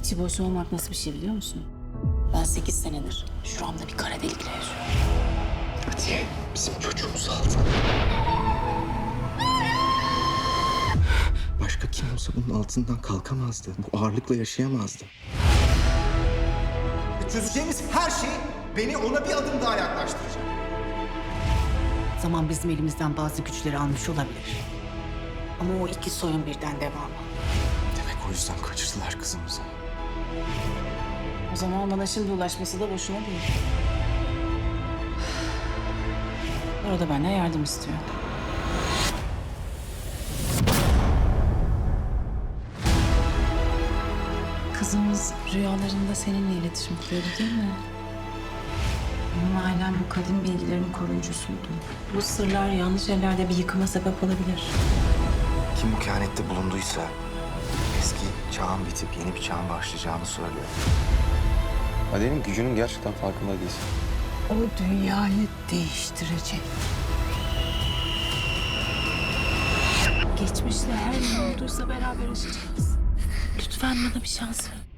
İçi boş olmak nasıl bir şey biliyor musun? Ben sekiz senedir şuramda bir kara delikle yaşıyorum. Hadi bizim çocuğumuzu aldın. Başka kim olsa bunun altından kalkamazdı. Bu ağırlıkla yaşayamazdı. Çözeceğimiz her şey beni ona bir adım daha yaklaştıracak. Zaman bizim elimizden bazı güçleri almış olabilir. Ama o iki soyun birden devamı. Demek o yüzden kaçırdılar kızımızı. O zaman bana şimdi ulaşması da boşuna değil. Orada benden yardım istiyor. Kızımız rüyalarında seninle iletişim kuruyordu değil mi? Benim ailem bu kadim bilgilerin koruyucusuydu. Bu sırlar yanlış ellerde bir yıkıma sebep olabilir. Kim bu kehanette bulunduysa eski çağın bitip yeni bir çağın başlayacağını söylüyor. Adel'in gücünün gerçekten farkında değilsin. O dünyayı değiştirecek. Geçmişle her ne olduysa beraber yaşayacağız. Lütfen bana bir şans ver.